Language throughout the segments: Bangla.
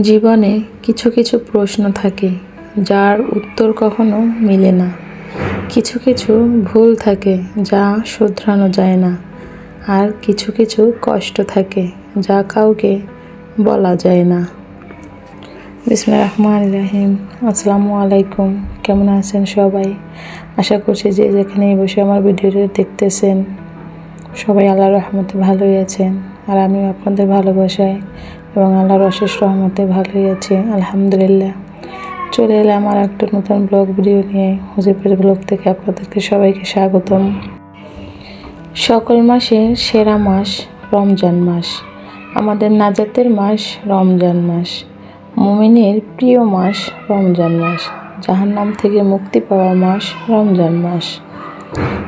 জীবনে কিছু কিছু প্রশ্ন থাকে, যার উত্তর কখনো মেলে না। কিছু কিছু ভুল থাকে, যা শুধরানো যায় না। আর কিছু কিছু কষ্ট থাকে, যা কাউকে বলা যায় না। বিসমুল্লাহ রহমান রাহিম। আসসালামু আলাইকুম। কেমন আছেন সবাই? আশা করছি যে যেখানে বসে আমার ভিডিওটি দেখতেছেন, সবাই আল্লাহর রহমতে ভালোই আছেন। আর আমিও আপনাদের ভালোবাসায় এবং আল্লাহর অশেষ রহমতে ভালোই আছি, আলহামদুলিল্লাহ। চলে এলাম আর একটা নতুন ব্লগ ভিডিও নিয়ে হুজিবের ব্লগ থেকে আপনাদেরকে সবাইকে স্বাগতম। সকল মাসের সেরা মাস রমজান মাস। আমাদের নাজাতের মাস রমজান মাস। মুমিনের প্রিয় মাস রমজান মাস। জাহান্নাম থেকে মুক্তি পাওয়ার মাস রমজান মাস।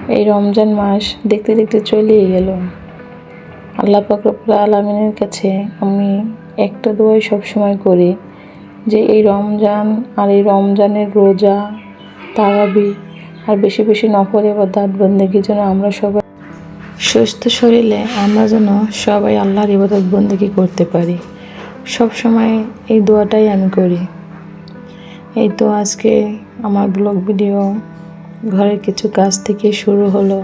এই রমজান মাস দেখতে দেখতে চলেই গেল। আল্লাহ পাকরপুর আলমিনের কাছে আমি একটা দোয়াই সবসময় করি যে এই রমজান আর এই রমজানের রোজা, তারাবি আর বেশি বেশি নফল এবার দাঁত বন্দেগির জন্য আমরা সবাই সুস্থ শরীরে আমরা যেন সবাই আল্লাহর ইবাদত বন্দেগি করতে পারি। সব সময় এই দোয়াটাই আমি করি। এই তো আজকে আমার ব্লগ ভিডিও ঘরের কিছু কাজ থেকে শুরু হলো।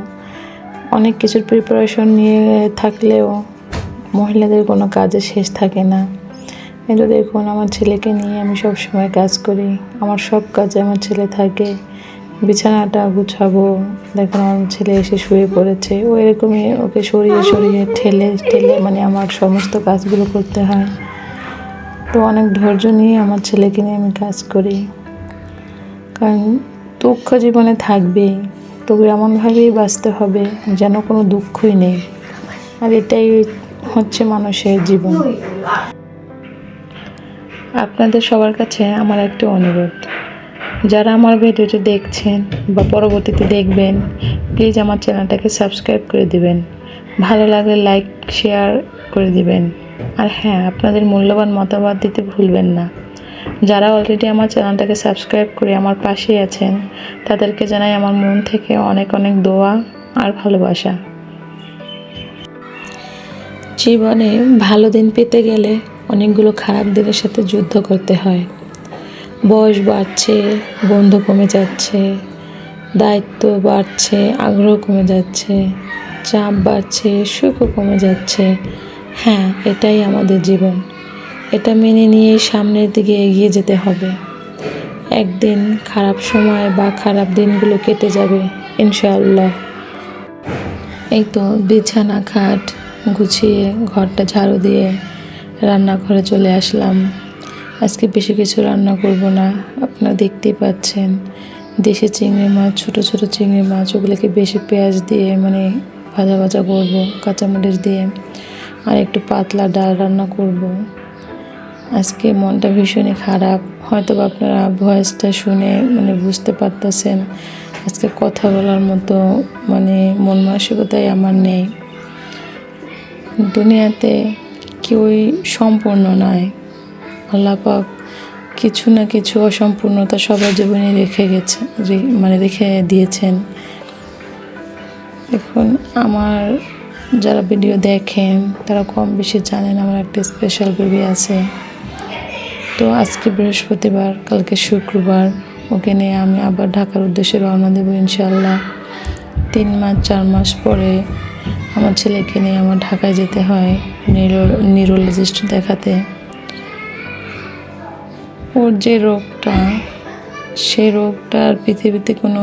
অনেক কিছুর প্রিপারেশন নিয়ে থাকলেও মহিলাদের কোনো কাজে শেষ থাকে না। কিন্তু দেখুন, আমার ছেলেকে নিয়ে আমি সব সময় কাজ করি। আমার সব কাজে আমার ছেলে থাকে। বিছানাটা গুছাবো। দেখুন, আমার ছেলে এসে শুয়ে পড়েছে। ও এরকমই ওকে সরিয়ে সরিয়ে ঠেলে ঠেলে মানে আমার সমস্ত কাজগুলো করতে হয়। তো অনেক ধৈর্য নিয়ে আমার ছেলেকে নিয়ে আমি কাজ করি। কারণ দুঃখ জীবনে থাকবেই। তবু এমনভাবেই বাঁচতে হবে যেন কোনো দুঃখই নেই। আর এটাই হচ্ছে মানুষের জীবন। আপনাদের সবার কাছে আমার একটি অনুরোধ। যারা আমার ভিডিওটি দেখছেন বা পরবর্তীতে দেখবেন, প্লিজ আমার চ্যানেলটাকে সাবস্ক্রাইব করে দিবেন। ভালো লাগলে লাইক, শেয়ার করে দিবেন। আর হ্যাঁ আপনাদের মূল্যবান মতামত দিতে ভুলবেন না। যারা অলরেডি আমার চ্যানেলটাকে সাবস্ক্রাইব করে আমার পাশেই আছেন, তাদেরকে জানাই আমার মন থেকে অনেক অনেক দোয়া আর ভালোবাসা। জীবনে ভালো দিন পেতে গেলে অনেকগুলো খারাপ দিনের সাথে যুদ্ধ করতে হয়। বয়স বাড়ছে, বন্ধু কমে যাচ্ছে, দায়িত্ব বাড়ছে, আগ্রহ কমে যাচ্ছে, চাপ বাড়ছে, সুখও কমে যাচ্ছে। হ্যাঁ এটাই আমাদের জীবন। এটা মেনে নিয়েই সামনের দিকে এগিয়ে যেতে হবে। একদিন খারাপ সময় বা খারাপ দিনগুলো কেটে যাবে, ইনশাআল্লাহ। এই তো বিছানা, খাট গুছিয়ে ঘরটা ঝাড়ু দিয়ে রান্নাঘরে চলে আসলাম। আজকে বেশি কিছু রান্না করব না, আপনারা দেখতেই পাচ্ছেন। দেশি চিংড়ি মাছ, ছোট ছোট চিংড়ি মাছ, ওগুলোকে বেশি পেঁয়াজ দিয়ে মানে ভাজা ভাজা করব, কাঁচামরিচ দিয়ে। আর একটু পাতলা ডাল রান্না করব। আজকে মনটা ভীষণই খারাপ। হয়তো আপনারা ভয়েসটা শুনে মানে বুঝতে পারতেছেন, আজকে কথা বলার মতো মানে মন মানসিকতাই আমার নেই। দুনিয়াতে কেউই সম্পূর্ণ নয়। আল্লাপাক কিছু না কিছু অসম্পূর্ণতা সবার জীবনে রেখে গেছে মানে রেখে দিয়েছেন। এখন আমার যারা ভিডিও দেখেন, তারা কম বেশি জানেন আমার একটা স্পেশাল বেবি আছে। তো আজকে বৃহস্পতিবার, কালকে শুক্রবার। ওকে নিয়ে আমি আবার ঢাকার উদ্দেশ্যে রওনা দেবো ইনশাল্লাহ তিন মাস, চার মাস পরে আমার ছেলেকে নিয়ে আমার ঢাকায় যেতে হয় নিউরো, নিউরোলজিস্ট দেখাতে। ওর যে রোগটা, সে রোগটার পৃথিবীতে কোনো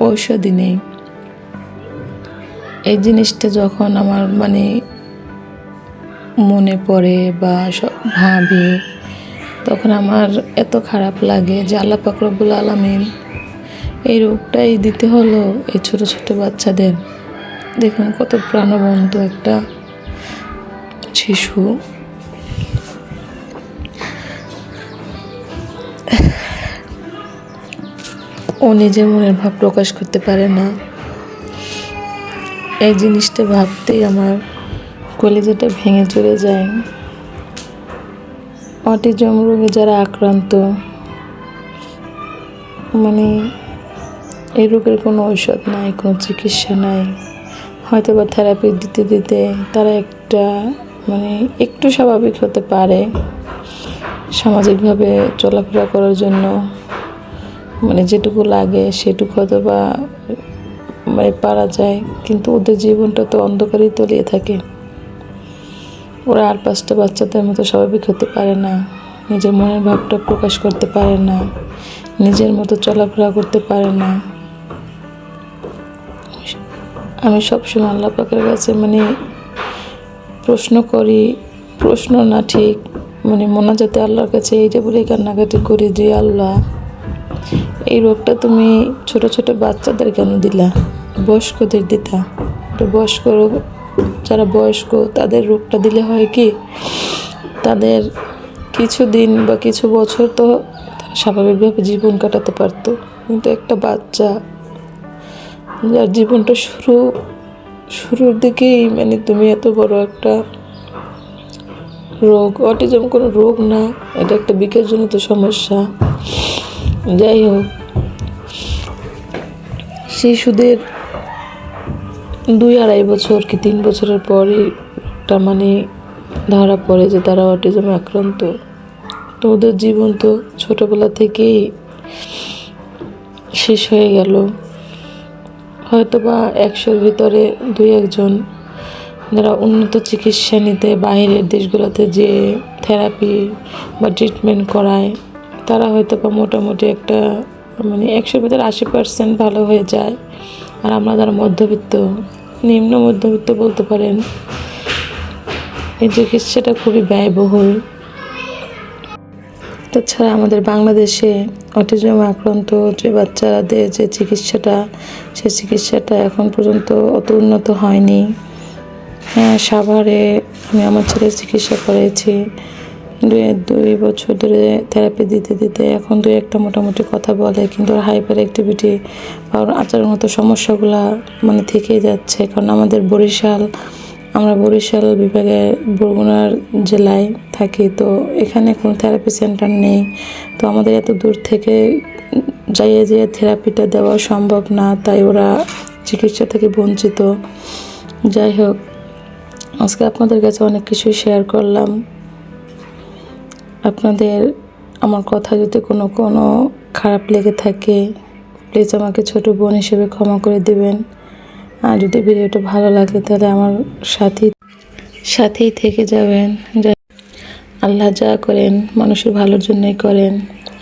ঔষধই নেই। এই জিনিসটা যখন আমার মানে মনে পড়ে বা ভাবি তখন আমার এত খারাপ লাগে যে আল্লাহ পাকরবুল আলমিন এই রোগটাই দিতে হলো এই ছোট ছোট বাচ্চাদের। দেখুন কত প্রাণবন্ত একটা শিশু। ও নিজের মনের ভাব প্রকাশ করতে পারে না। এই জিনিসটা ভাবতেই আমার কলেজাটা ভেঙে চলে যায়। অটিজম রোগে যারা আক্রান্ত মানে এই রোগের কোনো ঔষধ নাই, কোনো চিকিৎসা নাই হয়তো বা থেরাপি দিতে দিতে তারা একটা মানে একটু স্বাভাবিক হতে পারে সামাজিকভাবে চলাফেরা করার জন্য। মানে যেটুকু লাগে সেটুকু হয়তো বা মানে পারা যায়, কিন্তু ওদের জীবনটা তো অন্ধকারেই তলিয়ে থাকে। ওরা আর পাঁচটা বাচ্চাদের মতো স্বাভাবিক হতে পারে না। নিজের মনের ভাবটা প্রকাশ করতে পারে না। নিজের মতো চলাফেরা করতে পারে না। আমি সবসময় আল্লাহ পাকের কাছে মানে প্রশ্ন করি, প্রশ্ন না ঠিক মানে মোনাজাতে আল্লাহর কাছে এইটা বলে কান্নাকাটি করি যে, আল্লাহ, এই রোগটা তুমি ছোট ছোট বাচ্চাদের কেন দিলা? বয়স্কদের দিতা। তো বয়স্ক রোগ যারা বয়স্ক, তাদের রোগটা দিলে হয় কি, তাদের কিছু দিন বা কিছু বছর তো তারা স্বাভাবিকভাবে জীবন কাটাতে পারতো। কিন্তু একটা বাচ্চা যার জীবনটা শুরু, শুরুর দিকেই মানে তুমি এত বড় একটা রোগ, অটিজম কোনো রোগ না, এটা একটা বিকাশজনিত সমস্যা। যাই হোক, শিশুদের দুই আড়াই বছর কি তিন বছরের পরই একটা মানে ধরা পড়ে যে তারা অটিজমে আক্রান্ত। তো ওদের জীবন তো ছোটোবেলা থেকেই শেষ হয়ে গেল। হয়তো বা একশোর ভিতরে দুই একজন যারা উন্নত চিকিৎসা নিতে বাইরের দেশগুলোতে যে থেরাপি বা ট্রিটমেন্ট করায়, তারা হয়তো বা মোটামুটি একটা মানে একশোর ভিতরে আশি পার্সেন্ট ভালো হয়ে যায়। আর আমরা যারা মধ্যবিত্ত নিম্ন মধ্যবিত্ত বলতে পারেন। এই চিকিৎসাটা খুবই ব্যয়বহুল। তাছাড়া আমাদের বাংলাদেশে অটিজম আক্রান্ত যে বাচ্চাদের যে চিকিৎসাটা সেই চিকিৎসাটা এখন পর্যন্ত অত উন্নত হয়নি। হ্যাঁ সাভারে আমি আমার ছেলের চিকিৎসা করেছি দুই দুই বছর ধরে থেরাপি দিতে দিতে এখন দুই একটা মোটামুটি কথা বলে, কিন্তু ওর হাইপার অ্যাক্টিভিটি আচারের মতো সমস্যাগুলা মানে থেকেই যাচ্ছে। কারণ আমাদের বরিশাল, আমরা বরিশাল বিভাগে বরগুনার জেলায় থাকি, তো এখানে কোনো থেরাপি সেন্টার নেই। তো আমাদের এত দূর থেকে যাইয়ে যেয়ে থেরাপিটা দেওয়া সম্ভব না, তাই ওরা চিকিৎসা থেকে বঞ্চিত। যাই হোক, আজকে আপনাদের কাছে অনেক কিছুই শেয়ার করলাম। আপনাদের আমার কথা যদি কোনো কোনো খারাপ লেগে থাকে প্লিজ আমাকে ছোট বোন হিসেবে ক্ষমা করে দেবেন। আর যদি ভিডিওটা ভালো লাগে, তাহলে আমার সাথে সাথেই থেকে যাবেন। আল্লাহ যা করেন, মানুষের ভালোর জন্যই করেন।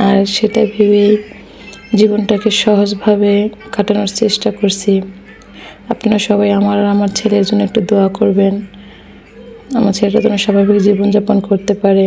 আর সেটা ভেবেই জীবনটাকে সহজভাবে কাটানোর চেষ্টা করছি। আপনারা সবাই আমার আর আমার ছেলের জন্য একটু দোয়া করবেন। আমার ছেলেটা যেন স্বাভাবিক জীবনযাপন করতে পারে।